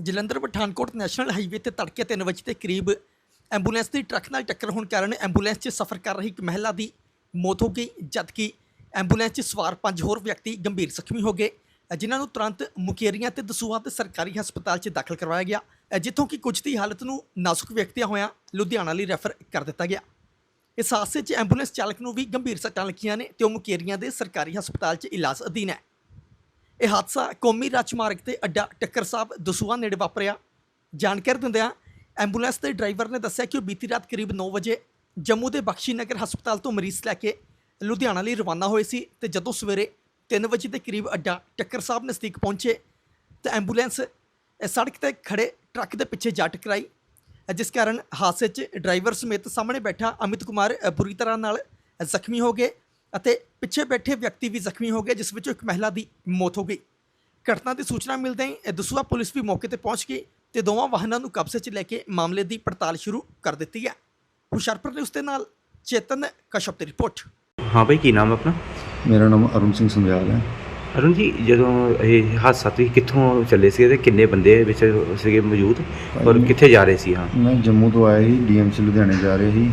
Jalandhar, Pathankot national highway ਤੇ ਤੜਕੇ 3 ਵਜੇ ਦੇ ਕਰੀਬ ਐਂਬੂਲੈਂਸ ਦੀ ਟਰੱਕ ਨਾਲ ਟੱਕਰ ਹੋਣ ਕਾਰਨ ਐਂਬੂਲੈਂਸ 'ਚ ਸਫ਼ਰ ਕਰ ਰਹੀ ਇੱਕ ਮਹਿਲਾ ਦੀ ਮੌਤ ਹੋ ਗਈ ਜਦਕਿ ਐਂਬੂਲੈਂਸ 'ਚ ਸਵਾਰ ਪੰਜ ਹੋਰ ਵਿਅਕਤੀ ਗੰਭੀਰ ਜ਼ਖਮੀ ਹੋ ਗਏ, ਜਿਨ੍ਹਾਂ ਨੂੰ ਤੁਰੰਤ ਮੁਕੇਰੀਆਂ ਤੇ ਦਸੂਹਾ ਤੇ ਸਰਕਾਰੀ ਹਸਪਤਾਲ 'ਚ ਦਾਖਲ ਕਰਵਾਇਆ ਗਿਆ, ਜਿੱਥੋਂ ਕਿ ਕੁਝ ਦੀ ਹਾਲਤ ਨੂੰ ਨਾਜ਼ੁਕ ਵਿਅਕਤੀਆਂ ਹੋਇਆਂ ਲੁਧਿਆਣਾ ਲਈ ਰੈਫਰ ਕਰ ਦਿੱਤਾ ਗਿਆ। ਇਸ ਹਾਦਸੇ 'ਚ ਐਂਬੂਲੈਂਸ ਚਾਲਕ ਨੂੰ ਵੀ ਗੰਭੀਰ ਸੱਟਾਂ ਲੱਗੀਆਂ ਨੇ ਤੇ ਉਹ ਮੁਕੇਰੀਆਂ ਦੇ ਸਰਕਾਰੀ ਹਸਪਤਾਲ 'ਚ ਇਲਾਜ ਅਧੀਨ ਹੈ। ਇਹ ਹਾਦਸਾ ਕੌਮੀ ਰਾਜਮਾਰਗ ਤੇ ਅੱਡਾ ਟੱਕਰ ਸਾਹਿਬ ਦਸੂਹਾ ਨੇੜੇ ਵਾਪਰਿਆ। ਜਾਣਕਾਰੀ ਦਿੰਦਿਆਂ ਐਂਬੂਲੈਂਸ ਦੇ ਡਰਾਈਵਰ ਨੇ ਦੱਸਿਆ ਕਿ ਉਹ ਬੀਤੀ ਰਾਤ ਕਰੀਬ 9 ਵਜੇ ਜੰਮੂ ਦੇ ਬਖਸ਼ੀ ਨਗਰ ਹਸਪਤਾਲ ਤੋਂ ਮਰੀਜ਼ ਲੈ ਕੇ ਲੁਧਿਆਣਾ ਲਈ ਰਵਾਨਾ ਹੋਏ ਸੀ ਤੇ ਜਦੋਂ ਸਵੇਰੇ 3 ਵਜੇ ਦੇ ਕਰੀਬ ਅੱਡਾ ਟੱਕਰ ਸਾਹਿਬ ਨਜ਼ਦੀਕ ਪਹੁੰਚੇ ਤਾਂ ਐਂਬੂਲੈਂਸ ਸੜਕ ਤੇ ਖੜੇ ਟਰੱਕ ਦੇ ਪਿੱਛੇ ਜਾ ਟਕਰਾਈ, ਜਿਸ ਕਾਰਨ ਹਾਦਸੇ 'ਚ ਡਰਾਈਵਰ ਸਮੇਤ ਸਾਹਮਣੇ ਬੈਠਾ ਅਮਿਤ ਕੁਮਾਰ ਬੁਰੀ ਤਰ੍ਹਾਂ ਨਾਲ ਜ਼ਖਮੀ ਹੋ ਗਏ। ਅਤੇ ਪਿੱਛੇ ਬੈਠੇ ਵਿਅਕਤੀ ਵੀ ਜ਼ਖਮੀ ਹੋ ਗਏ ਜਿਸ ਵਿੱਚੋਂ ਇੱਕ ਮਹਿਲਾ ਦੀ ਮੌਤ ਹੋ ਗਈ। ਘਟਨਾ ਦੀ ਸੂਚਨਾ ਮਿਲਦੇ ਹੀ ਅ, ਦਸੂਹਾ ਪੁਲਿਸ ਵੀ ਮੌਕੇ ਤੇ ਪਹੁੰਚ ਗਈ ਤੇ ਦੋਵਾਂ ਵਾਹਨਾਂ ਨੂੰ ਕਬਜ਼ੇ 'ਚ ਲੈ ਕੇ ਮਾਮਲੇ ਦੀ ਪੜਤਾਲ ਸ਼ੁਰੂ ਕਰ ਦਿੱਤੀ ਹੈ। ਹੁਸ਼ਿਆਰਪੁਰ ਨੇ ਉਸ ਦੇ ਨਾਲ ਚੇਤਨ ਕਸ਼ਪ ਦੀ ਰਿਪੋਰਟ। ਹਾਂ ਭਾਈ ਕੀ ਨਾਮ ਆਪਣਾ? ਮੇਰਾ ਨਾਮ ਅਰੁਣ ਸਿੰਘ ਸੰਧਿਆਲ ਹੈ। ਅਰੁਣ ਜੀ ਜਦੋਂ ਇਹ ਹਾਦਸਾ ਤੁਸੀਂ ਕਿੱਥੋਂ ਚੱਲੇ ਸੀ ਤੇ ਕਿੰਨੇ ਬੰਦੇ ਵਿੱਚ ਸੀਗੇ ਮੌਜੂਦ? ਔਰ ਕਿੱਥੇ ਜਾ ਰਹੇ ਸੀ ਹਾਂ? ਮੈਂ ਜੰਮੂ ਤੋਂ ਆਇਆ ਸੀ ਡੀਐਮਸੀ ਲੁਧਿਆਣੇ ਜਾ ਰਹੇ ਸੀ।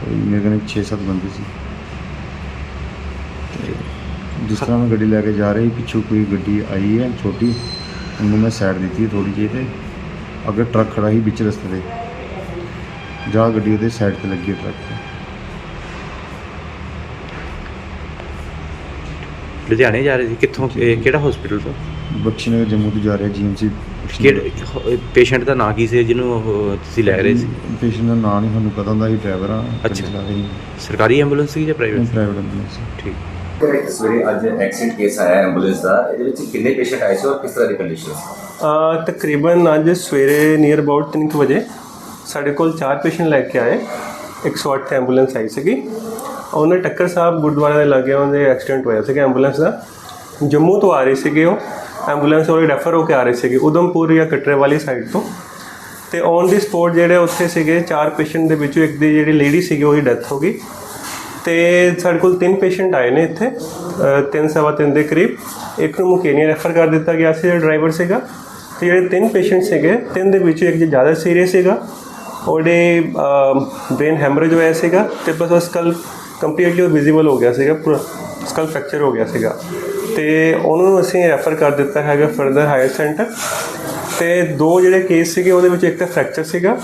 ਕੋਈ ਮੇਰੇ ਕੋਲ 6-7 ਬੰਦੇ ਸੀ। ਤੇ ਜਿਸ ਤਰ੍ਹਾਂ ਮੈਂ ਗੱਡੀ ਲੈ ਕੇ ਜਾ ਰਹੀ ਪਿੱਛੋਂ ਕੋਈ ਗੱਡੀ ਆਈ ਹੈ ਛੋਟੀ। ਉਹਨੂੰ ਮੈਂ ਸਾਈਡ ਦਿੱਤੀ ਥੋੜੀ ਜਿਹੀ ਤੇ। ਅੱਗੇ ਟਰੱਕ ਖੜਾ ਸੀ ਵਿੱਚ ਰਸਤੇ ਤੇ। ਜਾ ਗੱਡੀ ਉਹਦੇ ਸਾਈਡ ਤੇ ਲੱਗੀ ਟਰੱਕ ਤੇ। ਲੁਧਿਆਣੇ ਜਾ ਰਹੇ ਸੀ? ਕਿੱਥੋਂ? ਇਹ ਕਿਹੜਾ ਹਸਪੀਟਲ ਤੋਂ? ਬਖਸ਼ੀ ਨਗਰ ਜੰਮੂ ਤੋਂ ਜਾ ਰਿਹਾ ਜੀਐਮਸੀ ਕਿਹੜੇ ਪੇਸ਼ੈਂਟ ਦਾ ਨਾਂ ਕੀ ਸੀ ਜਿਹਨੂੰ ਉਹ ਤੁਸੀਂ ਲੈ ਰਹੇ ਸੀ? ਪੇਸ਼ੈਂਟ ਦਾ ਨਾਂ ਨਹੀਂ ਸਾਨੂੰ ਪਤਾ ਹੁੰਦਾ ਸੀ ਡਰਾਈਵਰ ਆ। ਅੱਛਾ। ਚਲਾ ਰਹੀ ਸਰਕਾਰੀ ਐਂਬੂਲੈਂਸ ਸੀ ਜਾਂ ਪ੍ਰਾਈਵੇਟ ਪ੍ਰਾਈਵੇਟ ਐਂਬੂਲੈਂਸ ਠੀਕ। ਸਵੇਰੇ ਅੱਜ ਐਕਸੀਡੈਂਟ ਕੇਸ ਆਇਆ ਐਂਬੂਲੈਂਸ ਦਾ ਇਹਦੇ ਵਿੱਚ ਕਿੰਨੇ ਪੇਸ਼ੈਂਟ ਆਏ ਸੀ ਔਰ ਕਿਸ ਤਰ੍ਹਾਂ ਦੀ ਕੰਡੀਸ਼ਨ ਸੀ? ਅ, ਤਕਰੀਬਨ ਅੱਜ ਸਵੇਰੇ ਨੀਅਰ ਅਬਾਊਟ 3 ਵਜੇ ਸਾਡੇ ਕੋਲ ਚਾਰ ਪੇਸ਼ੈਂਟ ਲੈ ਕੇ ਆਏ। 108 ਐਂਬੂਲੈਂਸ ਆਈ ਸੀਗੀ। ਉਹਨਾਂ ਟੱਕਰ ਸਾਹਿਬ ਗੁਰਦੁਆਰੇ ਦੇ ਲਾਗੇ ਦੇ ਐਕਸੀਡੈਂਟ ਹੋਇਆ ਸੀਗਾ ਐਂਬੂਲੈਂਸ ਦਾ। ਜੰਮੂ ਤੋਂ ਆ ਰਹੇ ਸੀਗੇ ਉਹ। ਐਂਬੂਲੈਂਸ ਉਹ ਰੈਫਰ ਹੋ ਕੇ ਆ ਰਹੇ ਸੀਗੇ ਉਦਮਪੁਰ ਜਾਂ ਕਟਰੇ ਵਾਲੀ ਸਾਈਡ ਤੋਂ। ਤੇ ਔਨ ਦੀ ਸਪੋਟ ਜਿਹੜੇ ਉੱਥੇ ਸੀਗੇ ਚਾਰ ਪੇਸ਼ੈਂਟ ਦੇ ਵਿੱਚੋਂ ਇੱਕ ਦੀ ਜਿਹੜੀ ਲੇਡੀ ਸੀਗੀ ਉਹਦੀ ਡੈਥ ਹੋ ਗਈ। ਤੇ ਸਾਡੇ ਕੋਲ ਤਿੰਨ ਪੇਸ਼ੈਂਟ ਆਏ ਨੇ ਇੱਥੇ ਤਿੰਨ, ਸਵਾ ਤਿੰਨ ਦੇ ਕਰੀਬ। ਇੱਕ ਨੂੰ ਮੁਕੇਨੀਆ ਰੈਫਰ ਕਰ ਦਿੱਤਾ ਗਿਆ ਸੀ ਡਰਾਈਵਰ ਸੀਗਾ। ਤੇ ਜਿਹੜੇ ਤਿੰਨ ਪੇਸ਼ੈਂਟ ਸੀਗੇ, ਤਿੰਨ ਦੇ ਵਿੱਚੋਂ ਇੱਕ ਜ਼ਿਆਦਾ ਸੀਰੀਅਸ ਸੀਗਾ। ਉਹਦੇ ਬ੍ਰੇਨ ਹੈਮਰੇਜ ਹੋਇਆ ਸੀਗਾ ਤੇ ਬਸ ਉਹ ਸਕਲ ਕੰਪਲੀਟਲੀ ਵਿਜ਼ੀਬਲ ਹੋ ਗਿਆ ਸੀਗਾ, ਪੂਰਾ ਸਕਲ ਫ੍ਰੈਕਚਰ ਹੋ ਗਿਆ ਸੀਗਾ। ਤੇ ਉਹਨੂੰ ਅਸੀਂ ਰੈਫਰ ਕਰ ਦਿੱਤਾ ਹੈਗਾ ਫਰਦਰ ਹਾਇਰ ਸੈਂਟਰ। ਤੇ ਦੋ ਜਿਹੜੇ ਕੇਸ ਸੀਗੇ, ਉਹਦੇ ਵਿੱਚ ਇੱਕ ਤਾਂ ਫ੍ਰੈਕਚਰ ਸੀਗਾ,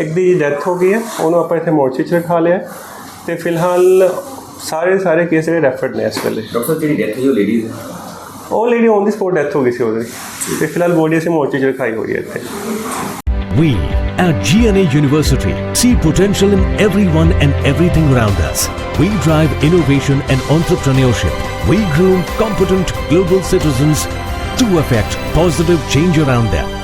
ਇੱਕ ਦੀ ਡੈਥ ਹੋ ਗਈ ਹੈ, ਉਹਨੂੰ ਆਪਾਂ ਇੱਥੇ ਮੋਰਚੇ 'ਚ ਰਖਾ ਲਿਆ ਤੇ ਫਿਲਹਾਲ ਸਾਰੇ ਸਾਰੇ ਕੇਸ ਜਿਹੜੇ ਰੈਫਰਡ ਨੇ ਇਸ ਵੇਲੇ ਡਾਕਟਰ ਜਿਹੜੀ ਡੈਥ ਹੋਈ ਉਹ ਲੇਡੀਜ਼ ਹੈ ਉਹ lady on the spot death ਹੋ ਗਈ ਸੀ ਉਹਦੀ ਤੇ ਫਿਲਹਾਲ ਬੋਡੀ ਅਸੀਂ ਮੋਰਚੇ 'ਚ ਰਖਾਈ ਹੋਈ ਹੈ ਇੱਥੇ We at GNA University see potential in everyone and everything around us. We drive innovation and entrepreneurship. We groom competent global citizens to affect positive change around them.